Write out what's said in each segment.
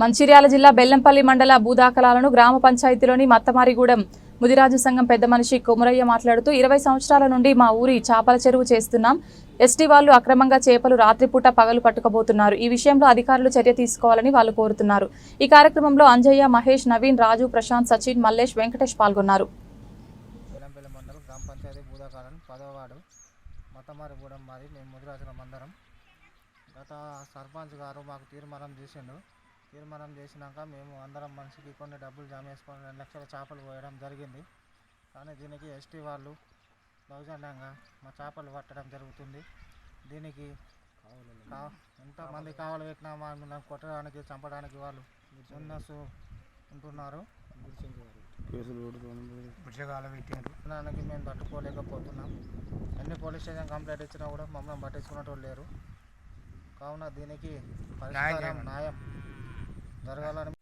మంచిర్యాల జిల్లా బెల్లంపల్లి మండల భూదాఖలాలను గ్రామ పంచాయతీలోని మత్తమారిగూడెం ముదిరాజు సంఘం పెద్ద మనిషి కొమురయ్య మాట్లాడుతూ ఇరవై సంవత్సరాల నుండి మా ఊరి చేపల చెరువు చేస్తున్నాం. ఎస్టీ వాళ్ళు అక్రమంగా చేపలు రాత్రిపూట పగలు పట్టుకోబోతున్నారు. ఈ విషయంలో అధికారులు చర్య తీసుకోవాలని వాళ్ళు కోరుతున్నారు. ఈ కార్యక్రమంలో అంజయ్య మహేష్ నవీన్ రాజు ప్రశాంత్ సచిన్ మల్లేష్ వెంకటేష్ పాల్గొన్నారు. గత సర్పంచ్ గారు మాకు తీర్మానం చేసిండు. తీర్మానం చేసినాక మేము అందరం మనిషికి కొన్ని డబ్బులు జమ చేసుకొని రెండు లక్షల చేపలు పోయడం జరిగింది. కానీ దీనికి ఎస్టీ వాళ్ళు దౌర్జన్యంగా మా చేపలు పట్టడం జరుగుతుంది. దీనికి ఎంతమంది కావాలి పెట్టినా మా మీద కొట్టడానికి చంపడానికి వాళ్ళు ఉన్నసు ఉంటున్నారు. దానికి మేము తట్టుకోలేకపోతున్నాం. ఎన్ని పోలీస్ స్టేషన్ కంప్లైంట్ ఇచ్చినా కూడా మమ్మల్ని పట్టించుకున్నట్టు లేరు. కావున దీనికి పరిష్కారం న్యాయం. జరగాలని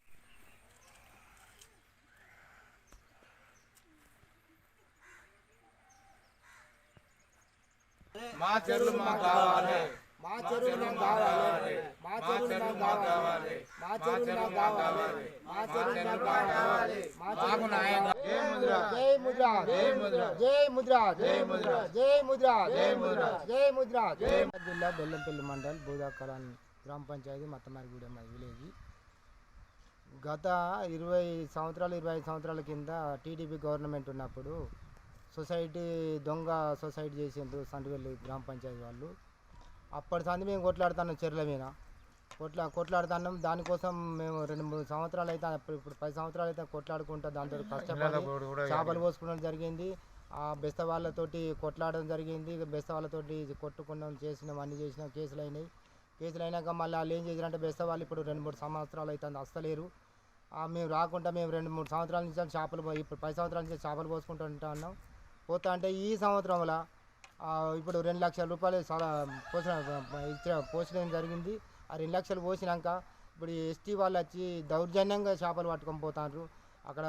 మా చెరువులు మాకు కావాలి. మా చెరువులు మాకు కావాలి. మా చెరువులు మాకు కావాలి. మా చెరువులు మాకు కావాలి. మా చెరువులు మాకు కావాలి. మాకు న్యాయం జై ముద్ర. జై ముద్ర. జై ముద్ర. జై ముద్ర. జై ముద్ర. జై ముద్ర. జై ముద్ర. జై ముద్ర. జై జిల్లా బెల్లంపల్లి మండల్ బూదాకలాన్ గ్రామ పంచాయతీ మత్తమారిగూడెం విలేజ్. గత ఇరవై సంవత్సరాలు ఇరవై ఐదు సంవత్సరాల కింద టీడీపీ గవర్నమెంట్ ఉన్నప్పుడు సొసైటీ దొంగ సొసైటీ చేసిండ్రు సంటివెల్లి గ్రామ పంచాయతీ వాళ్ళు. అప్పటి సంది మేము కొట్లాడుతున్నాం చెర్ల మీద. కొట్లా కొట్లాడుతున్నాం. దానికోసం మేము రెండు మూడు సంవత్సరాలు అయితే ఇప్పుడు ఇప్పుడు పది సంవత్సరాలు అయితే కొట్లాడుకుంటా దాంతో కష్టపడి చేపలు పోసుకోవడం జరిగింది. ఆ బెస్త వాళ్ళతోటి కొట్లాడడం జరిగింది. బెస్త వాళ్ళతోటి కొట్టుకున్నాం చేసినాం అన్ని చేసినాం కేసులు అయినాయి. కేసులు అయినాక మళ్ళీ వాళ్ళు ఏం చేశారంటే బెస్త వాళ్ళు ఇప్పుడు రెండు మూడు సంవత్సరాలు అయితే వస్తలేరు మేము రాకుండా మేము రెండు మూడు సంవత్సరాల నుంచి చేపలు పోయి ఇప్పుడు పది సంవత్సరాల నుంచి చేపలు పోసుకుంటూ ఉంటా ఉన్నాం. పోతా అంటే ఈ సంవత్సరంలో ఇప్పుడు రెండు లక్షల రూపాయలు చాలా పోసిన ఇచ్చిన పోసడం జరిగింది. ఆ రెండు లక్షలు పోసినాక ఇప్పుడు ఎస్టీ వాళ్ళు వచ్చి దౌర్జన్యంగా చేపలు పట్టుకొని పోతారు అక్కడ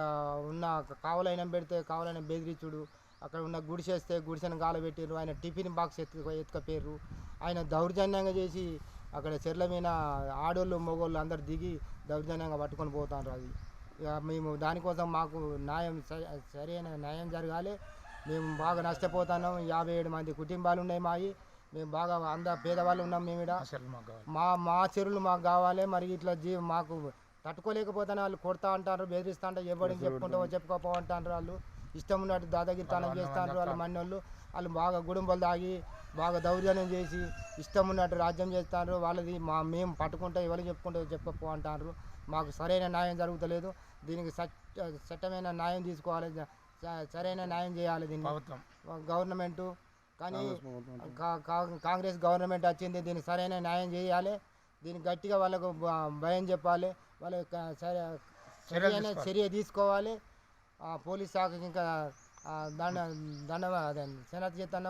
ఉన్న కావలైన పెడితే కావలైన బెదిరించుడు. అక్కడ ఉన్న గుడిసేస్తే గుడిసెను గాలబెట్టిర్రు ఆయన టిఫిన్ బాక్స్ ఎత్తుకు ఎత్తుకపోయారు ఆయన దౌర్జన్యంగా చేసి అక్కడ చెర్ల మీద ఆడోళ్ళు మగోళ్ళు అందరు దిగి దౌర్జన్యంగా పట్టుకొని పోతాండ్రు అది. ఇక మేము దానికోసం మాకు న్యాయం సరి- సరైన న్యాయం జరగాలి. మేము బాగా నష్టపోతున్నాం. యాభై ఏడు మంది కుటుంబాలు ఉన్నాయి మావి మేము బాగా అంద పేదవాళ్ళు ఉన్నాం మేము ఈడ. మా మా చెరువులు మాకు కావాలి. మరి ఇట్లా జీ మాకు తట్టుకోలేకపోతే వాళ్ళు కొడతా అంటారు బెదిరిస్తా అంటారు. ఎవరికి చెప్పుకుంటావో చెప్పుకోపో అంటారు వాళ్ళు. ఇష్టం ఉన్నట్టు దాదాగిరితనం చేస్తారు వాళ్ళు మన్నోళ్ళు. వాళ్ళు బాగా గుడుంబలు తాగి బాగా దౌర్జన్యం చేసి ఇష్టం ఉన్నట్టు రాజ్యం చేస్తారు వాళ్ళది మా మేము పట్టుకుంటే ఎవరికి చెప్పుకుంటూ చెప్పపో అంటారు. మాకు సరైన న్యాయం జరుగుతలేదు. దీనికి చట్ట చట్టమైన న్యాయం తీసుకోవాలి. స- సరైన న్యాయం చేయాలి దీన్ని. గవర్నమెంటు. కానీ కాంగ్రెస్ గవర్నమెంట్ వచ్చింది దీనికి సరైన న్యాయం చేయాలి. దీనికి గట్టిగా వాళ్ళకు భయం చెప్పాలి. వాళ్ళ సరే సరైన చర్య తీసుకోవాలి. పోలీస్ శాఖకి ఇంకా దండ దండ అదే సెనత్ చేస్తున్నాం